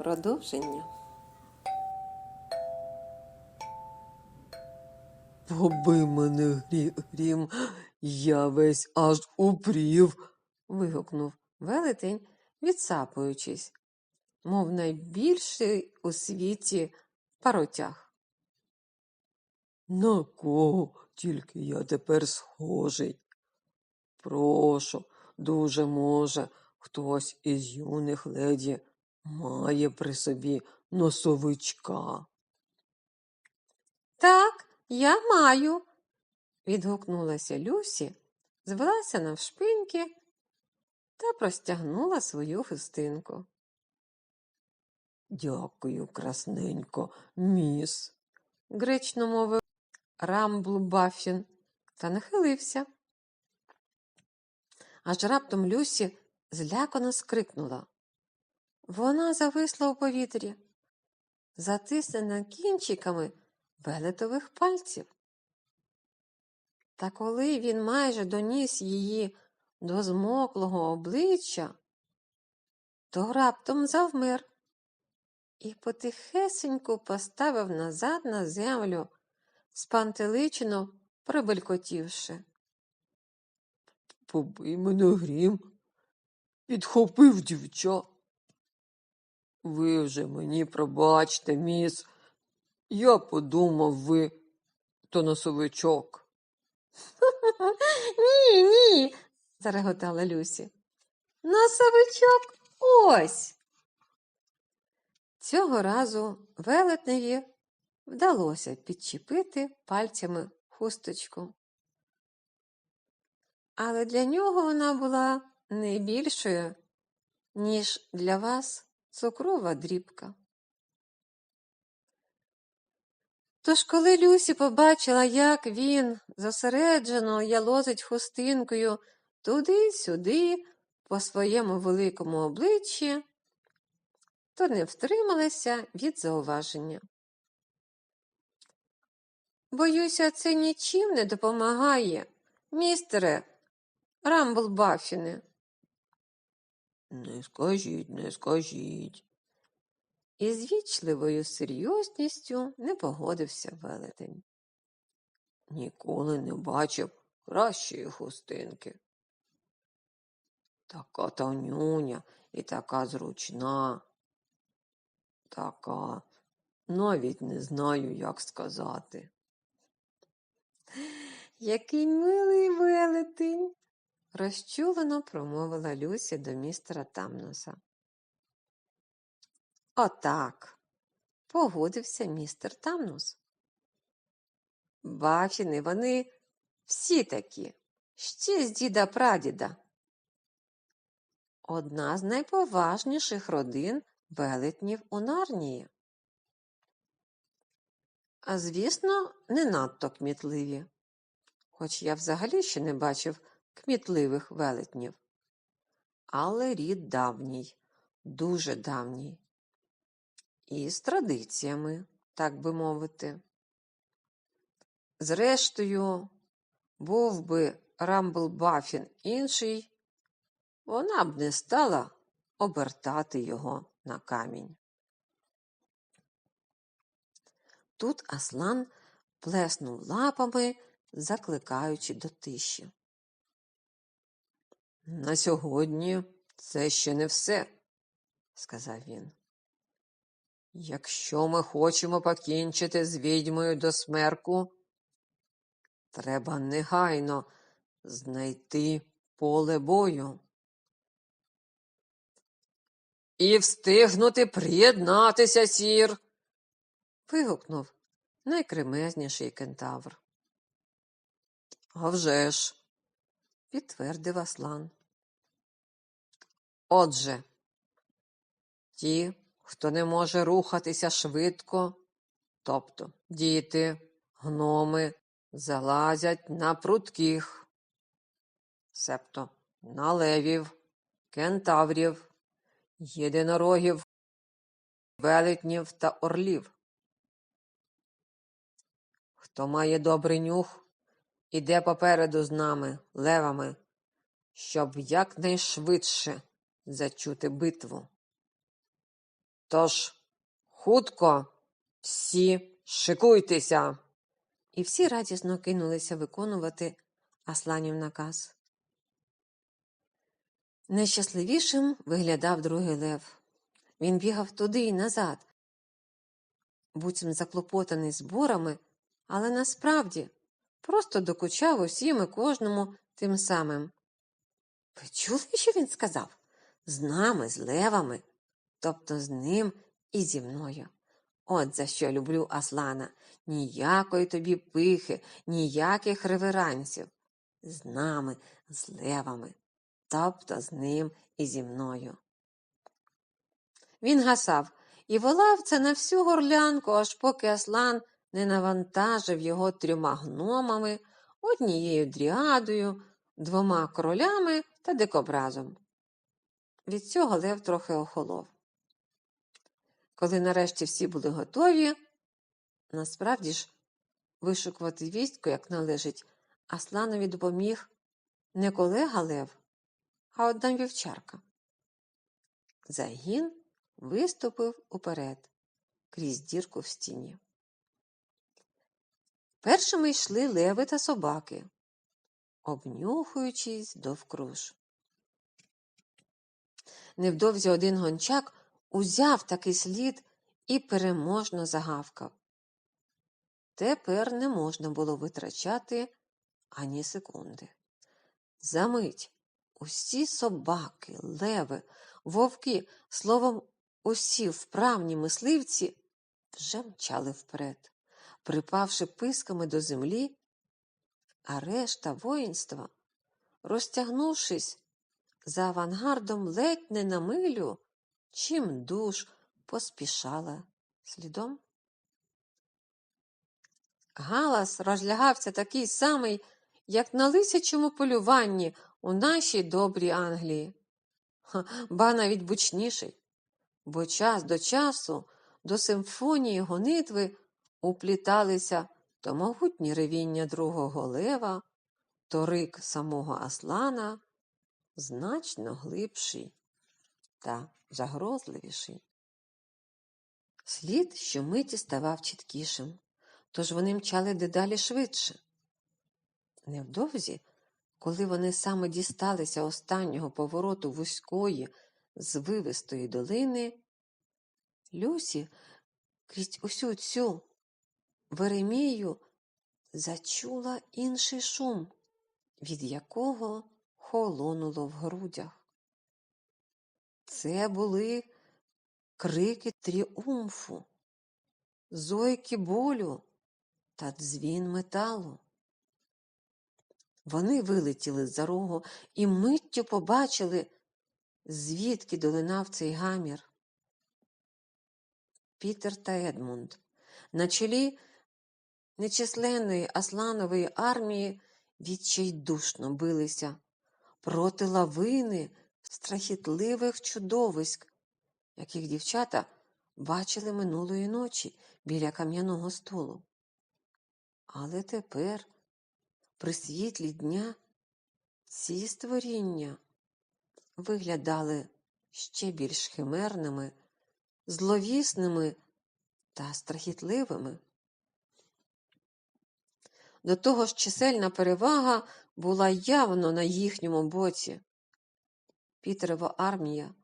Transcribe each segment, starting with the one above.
Продовження. Побий мене грім, я весь аж упрів. вигукнув велетень, відсапуючись, мов найбільший у світі паротяг. На кого тільки я тепер схожий? Прошу, дуже може, хтось із юних леді має при собі носовичка. Так, я маю. відгукнулася Люсі, звелася навшпиньки та простягнула свою хустинку. Дякую, красненько, міс. Гречно мовив Рамбл Баффін та нахилився. Аж раптом Люсі злякано скрикнула. Вона зависла у повітрі, затиснена кінчиками велетових пальців. Та коли він майже доніс її до змоклого обличчя, то раптом завмер і потихесеньку поставив назад на землю, спантеличено прибелькотівши. Побий мене грім, підхопив дівча. Ви вже мені пробачте, міс. Я подумав, ви то носовичок. Ні, ні, зареготала Люсі. Носовичок ось. Цього разу велетневі вдалося підчепити пальцями хусточку. Але для нього вона була не більшою, ніж для вас цукрова дрібка. Тож, коли Люсі побачила, як він зосереджено ялозить хустинкою туди-сюди по своєму великому обличчі, то не втрималася від зауваження. Боюся, це нічим не допомагає, містере Рамблбаффіне. Не скажіть, не скажіть. Із вічливою серйозністю не погодився велетень. Ніколи не бачив кращої хустинки. Така тонюня і така зручна. Така, навіть не знаю, як сказати. Який милий велетень, розчулено промовила Люсі до містера Тамноса. Отак, погодився містер Тамнус. Бафіни вони всі такі, ще з діда прадіда. Одна з найповажніших родин велетнів у Нарнії. А звісно, не надто кмітливі, хоч я взагалі ще не бачив кмітливих велетнів. Але рід давній, дуже давній. І з традиціями, так би мовити. Зрештою, був би Рамбл Баффін інший, вона б не стала обертати його на камінь. Тут Аслан плеснув лапами, закликаючи до тиші. На сьогодні це ще не все, сказав він. Якщо ми хочемо покінчити з відьмою до смерку, треба негайно знайти поле бою. І встигнути приєднатися, сір. Вигукнув найкремезніший кентавр. А вже ж. Підтвердив Аслан. Отже, ті, хто не може рухатися швидко, тобто діти, гноми, залазять на прутких, себто на левів, кентаврів, єдинорогів, велетнів та орлів. Хто має добрий нюх, іде попереду з нами, левами, щоб якнайшвидше зачути битву. Тож, хутко, всі шикуйтеся. І всі радісно кинулися виконувати Асланів наказ. Найщасливішим виглядав другий лев. Він бігав туди й назад, буцім заклопотаний зборами, але насправді просто докучав усім і кожному тим самим. Ви чули, що він сказав? З нами, з левами, тобто з ним і зі мною. От за що люблю Аслана. Ніякої тобі пихи, ніяких реверансів. З нами, з левами, тобто з ним і зі мною. Він гасав і волав це на всю горлянку, аж поки Аслан не навантажив його трьома гномами, однією дріадою, двома королями та дикобразом. Від цього лев трохи охолов. Коли нарешті всі були готові, насправді ж вишукувати вістку, як належить, Асланові допоміг не колега Лев, а одна вівчарка. Загін виступив уперед крізь дірку в стіні. Першими йшли леви та собаки, обнюхуючись довкруж. Невдовзі один гончак узяв такий слід і переможно загавкав. Тепер не можна було витрачати ані секунди. Замить усі собаки, леви, вовки, словом, усі вправні мисливці вже мчали вперед, припавши писками до землі, а решта воїнства, розтягнувшись за авангардом ледь не на милю, чим душ поспішала слідом. Галас розлягався такий самий, як на лисячому полюванні у нашій добрій Англії. Ба навіть бучніший, бо час до часу до симфонії гонитви упліталися то могутні ревіння другого лева, то рик самого Аслана, значно глибший та загрозливіший. Слід щомиті ставав чіткішим, тож вони мчали дедалі швидше. Невдовзі, коли вони саме дісталися останнього повороту вузької, звивистої долини, Люсі крізь усю цю Веремію зачула інший шум, від якого холонуло в грудях. Це були крики тріумфу, зойки болю та дзвін металу. Вони вилетіли за рогу і миттю побачили, звідки долинав цей гамір. Пітер та Едмунд на чолі нечисленної Асланової армії відчайдушно билися проти лавини страхітливих чудовиськ, яких дівчата бачили минулої ночі біля кам'яного столу. Але тепер, при світлі дня, ці створіння виглядали ще більш химерними, зловісними та страхітливими. До того ж чисельна перевага була явно на їхньому боці. Пітерова армія,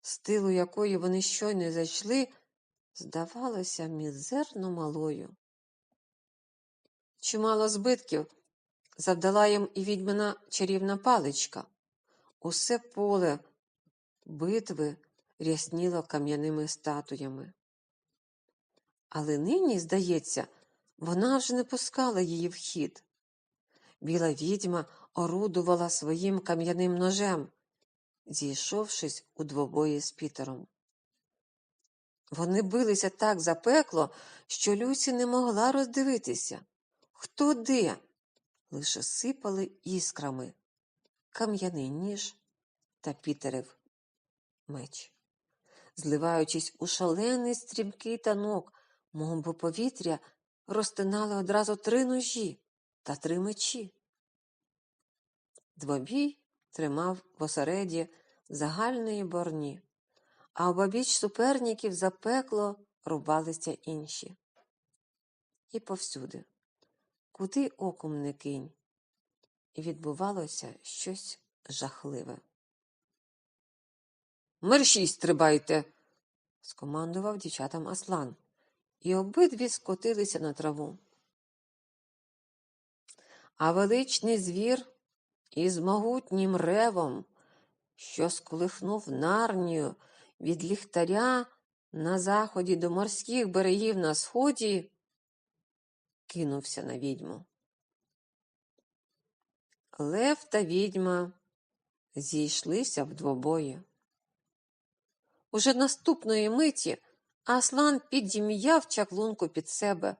з тилу якої вони щойно зайшли, здавалася мізерно малою. Чимало збитків завдала їм і відьмина чарівна паличка. Усе поле битви рясніло кам'яними статуями. Але нині, здається, вона вже не пускала її в хід. Біла відьма орудувала своїм кам'яним ножем, зійшовшись у двобої з Пітером. Вони билися так запекло, що Люсі не могла роздивитися. Хто де? Лише сипали іскрами кам'яний ніж та Пітерев меч. Зливаючись у шалений стрімкий танок, мов би повітря, розтинали одразу три ножі та три мечі. Двобій тримав в осереді загальної борні, а обабіч суперників за пекло рубалися інші. І повсюди, куди оком не кинь, і відбувалося щось жахливе. Мерщій стрибайте. скомандував дівчатам Аслан, і обидві скотилися на траву. А величний звір із могутнім ревом, що сколихнув нарнію від ліхтаря на заході до морських берегів на сході, кинувся на відьму. Лев та відьма зійшлися в двобої. Уже наступної миті Аслан підім'яв чаклунку під себе,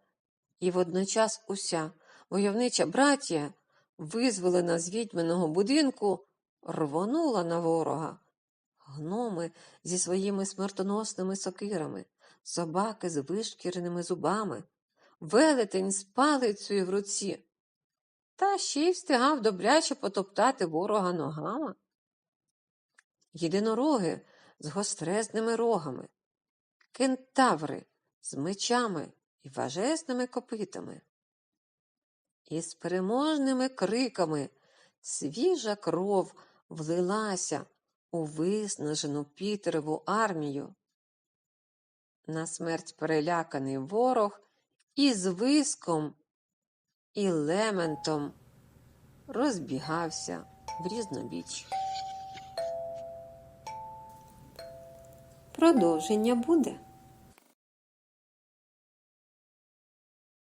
і водночас уся войовнича братія, визволена з відьминого будинку, рвонула на ворога. Гноми зі своїми смертоносними сокирами, собаки з вишкіреними зубами, велетень з палицею в руці. Та ще й встигав добряче потоптати ворога ногами. Єдинороги з гострезними рогами, кентаври з мечами і важезними копитами. І з переможними криками свіжа кров влилася у виснажену Пітерову армію. На смерть переляканий ворог із виском і лементом розбігався в різнобіч. Продовження буде.